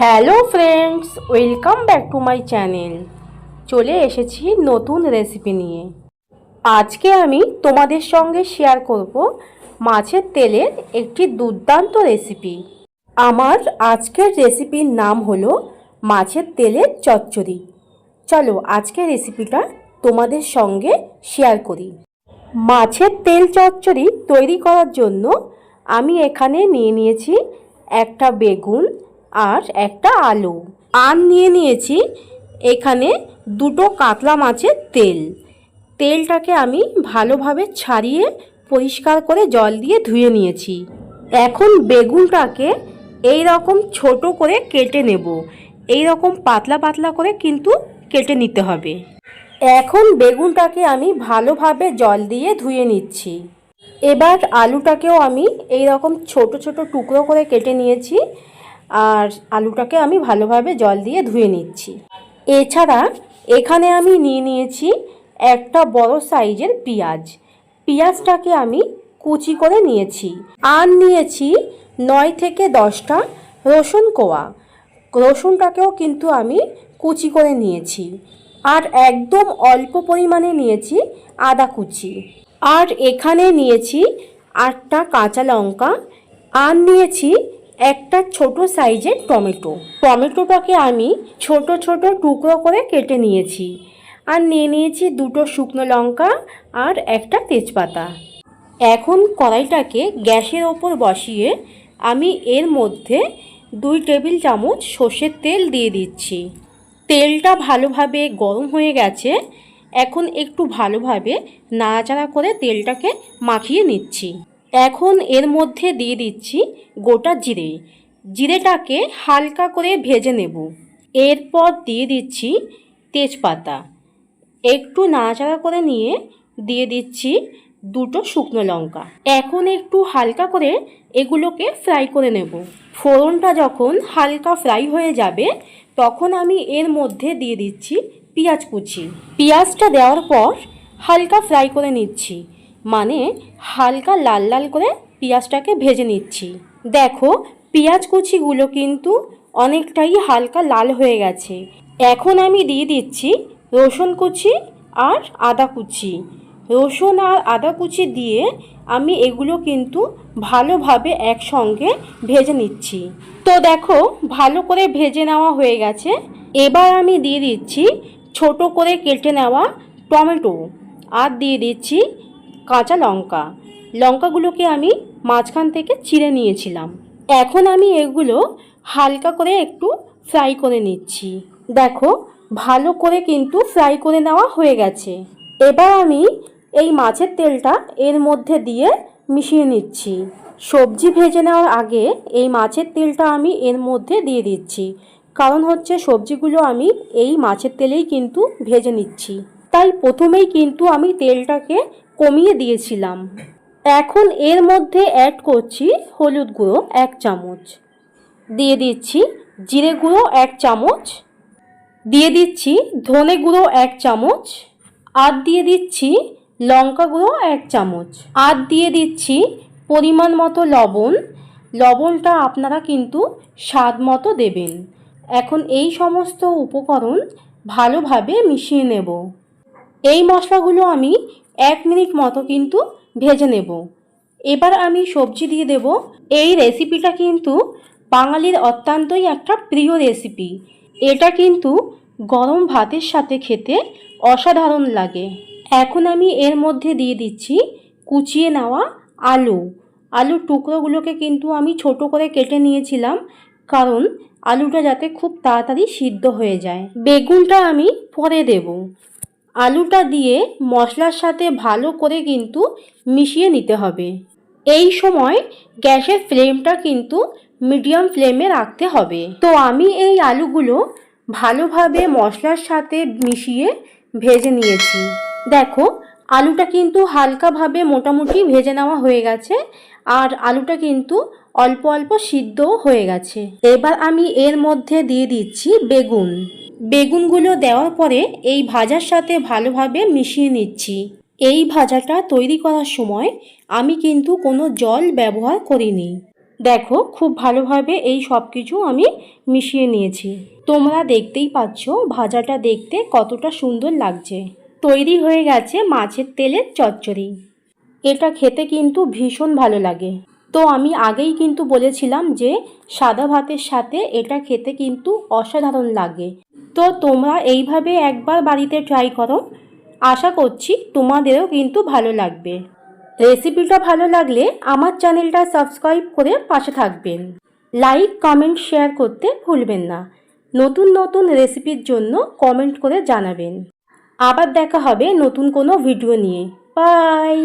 Hello friends, welcome back to my channel. চলে এসেছি নতুন রেসিপি নিয়ে। আজকে আমি তোমাদের সঙ্গে শেয়ার করব মাছের তেলের একটি দুর্দান্ত রেসিপি। আমার আজকের রেসিপির নাম হলো মাছের তেলের চচ্চড়ি। চলো আজকের রেসিপিটা তোমাদের সঙ্গে শেয়ার করি। মাছের তেল চচ্চড়ি তৈরি করার জন্য আমি এখানে নিয়ে নিয়েছি একটা বেগুন আর একটা আলু। আর নিয়ে নিয়েছি এখানে দুটো কাতলা মাছের তেল। তেলটাকে আমি ভালোভাবে ছাড়িয়ে পরিষ্কার করে জল দিয়ে ধুয়ে নিয়েছি। এখন বেগুনটাকে এই রকম ছোট করে কেটে নেব। এই রকম পাতলা পাতলা করে কিন্তু কেটে নিতে হবে। এখন বেগুনটাকে আমি ভালোভাবে জল দিয়ে ধুয়ে নিচ্ছি। এবার আলুটাকেও আমি এই রকম ছোট ছোট টুকরো করে কেটে নিয়েছি। আর আলুটাকে আমি ভালোভাবে জল দিয়ে ধুয়ে নিচ্ছি। এছাড়া এখানে আমি নিয়ে নিয়েছি একটা বড় সাইজের পেঁয়াজ। পেঁয়াজটাকে আমি কুচি করে নিয়েছি আর নিয়েছি নয় থেকে দশটা রসুন কোয়া। রসুনটাকেও কিন্তু আমি কুচি করে নিয়েছি আর একদম অল্প পরিমাণে নিয়েছি আদা কুচি। আর এখানে নিয়েছি আটটা কাঁচা লঙ্কা আর নিয়েছি একটা ছোট সাইজের টমেটো। টমেটোটাকে আমি ছোট ছোট টুকরো করে কেটে নিয়েছি। আর নিয়ে নিয়েছি দুটো শুকনো লঙ্কা আর একটা তেজপাতা। এখন কড়াইটাকে গ্যাসের ওপর বসিয়ে আমি এর মধ্যে দুই টেবিল চামচ সর্ষের তেল দিয়ে দিচ্ছি। তেলটা ভালোভাবে গরম হয়ে গেছে। এখন একটু ভালোভাবে নাড়াচাড়া করে তেলটাকে মাখিয়ে নিচ্ছি। এখন এর মধ্যে দিয়ে দিচ্ছি গোটা জিরে। জিরেটাকে হালকা করে ভেজে নেব। এরপর দিয়ে দিচ্ছি তেজপাতা। একটু নাড়াচাড়া করে নিয়ে দিয়ে দিচ্ছি দুটো শুকনো লঙ্কা। এখন একটু হালকা করে এগুলোকে ফ্রাই করে নেব। ফোড়নটা যখন হালকা ফ্রাই হয়ে যাবে, তখন আমি এর মধ্যে দিয়ে দিচ্ছি পেঁয়াজ কুচি। পেঁয়াজটা দেওয়ার পর হালকা ফ্রাই করে নিচ্ছি। মানে হালকা লাল লাল করে পেঁয়াজটাকে ভেজে নিচ্ছি। দেখো, পেঁয়াজ কুচিগুলো কিন্তু অনেকটাই হালকা লাল হয়ে গেছে। এখন আমি দিয়ে দিচ্ছি রসুন কুচি আর আদা কুচি। রসুন আর আদা কুচি দিয়ে আমি এগুলো কিন্তু ভালোভাবে একসঙ্গে ভেজে নিচ্ছি। তো দেখো, ভালো করে ভেজে নেওয়া হয়ে গেছে। এবার আমি দিয়ে দিচ্ছি ছোট করে কেটে নেওয়া টমেটো। আর দিয়ে দিচ্ছি কাঁচা লঙ্কা। লঙ্কাগুলোকে আমি মাঝখান থেকে চিড়ে নিয়েছিলাম। এখন আমি এগুলো হালকা করে একটু ফ্রাই করে নিচ্ছি। দেখো, ভালো করে কিন্তু ফ্রাই করে নেওয়া হয়ে গেছে। এবার আমি এই মাছের তেলটা এর মধ্যে দিয়ে মিশিয়ে নিচ্ছি। সবজি ভেজে নেওয়ার আগে এই মাছের তেলটা আমি এর মধ্যে দিয়ে দিচ্ছি। কারণ হচ্ছে সবজিগুলো আমি এই মাছের তেলেই কিন্তু ভেজে নিচ্ছি। তাই প্রথমেই কিন্তু আমি তেলটাকে কমিয়ে দিয়েছিলাম। এখন এর মধ্যে অ্যাড করছি হলুদ গুঁড়ো এক চামচ। দিয়ে দিচ্ছি জিরে গুঁড়ো এক চামচ। দিয়ে দিচ্ছি ধনে গুঁড়ো এক চামচ। আর দিয়ে দিচ্ছি লঙ্কা গুঁড়ো এক চামচ। আর দিয়ে দিচ্ছি পরিমাণ মতো লবণ। লবণটা আপনারা কিন্তু স্বাদ মতো দেবেন। এখন এই সমস্ত উপকরণ ভালোভাবে মিশিয়ে নেব। এই মশলাগুলো আমি এক মিনিট মতো কিন্তু ভেজে নেব। এবার আমি সবজি দিয়ে দেব। এই রেসিপিটা কিন্তু বাঙালির অত্যন্তই একটা প্রিয় রেসিপি। এটা কিন্তু গরম ভাতের সাথে খেতে অসাধারণ লাগে। এখন আমি এর মধ্যে দিয়ে দিচ্ছি কুচিয়ে নেওয়া আলু। আলুর টুকরোগুলোকে কিন্তু আমি ছোট করে কেটে নিয়েছিলাম কারণ আলুটা যাতে খুব তাড়াতাড়ি সিদ্ধ হয়ে যায়। বেগুনটা আমি পরে দেব। আলুটা দিয়ে মশলার সাথে ভালো করে কিন্তু মিশিয়ে নিতে হবে। এই সময় গ্যাসের ফ্লেমটা কিন্তু মিডিয়াম ফ্লেমে রাখতে হবে। তো আমি এই আলুগুলো ভালোভাবে মশলার সাথে মিশিয়ে ভেজে নিয়েছি। দেখো, আলুটা কিন্তু হালকাভাবে মোটামুটি ভেজে নেওয়া হয়ে গেছে আর আলুটা কিন্তু অল্প অল্প সিদ্ধও হয়ে গেছে। এবার আমি এর মধ্যে দিয়ে দিচ্ছি বেগুন। বেগুনগুলো দেওয়ার পরে এই ভাজার সাথে ভালোভাবে মিশিয়ে নিচ্ছি। এই ভাজাটা তৈরি করার সময় আমি কিন্তু কোনো জল ব্যবহার করিনি। দেখো, খুব ভালোভাবে এই সব কিছু আমি মিশিয়ে নিয়েছি। তোমরা দেখতেই পাচ্ছ ভাজাটা দেখতে কতটা সুন্দর লাগছে। তৈরি হয়ে গেছে মাছের তেলের চচ্চড়ি। এটা খেতে কিন্তু ভীষণ ভালো লাগে। তো আমি আগেই কিন্তু বলেছিলাম যে সাদা ভাতের সাথে এটা খেতে কিন্তু অসাধারণ লাগে। তো তোমরা এইভাবে একবার বাড়িতে ট্রাই করো। আশা করছি তোমাদেরও কিন্তু ভালো লাগবে। রেসিপিটা ভালো লাগলে আমার চ্যানেলটা সাবস্ক্রাইব করে পাশে থাকবেন। লাইক কমেন্ট শেয়ার করতে ভুলবেন না। নতুন নতুন রেসিপির জন্য কমেন্ট করে জানাবেন। আবার দেখা হবে নতুন কোনো ভিডিও নিয়ে। বাই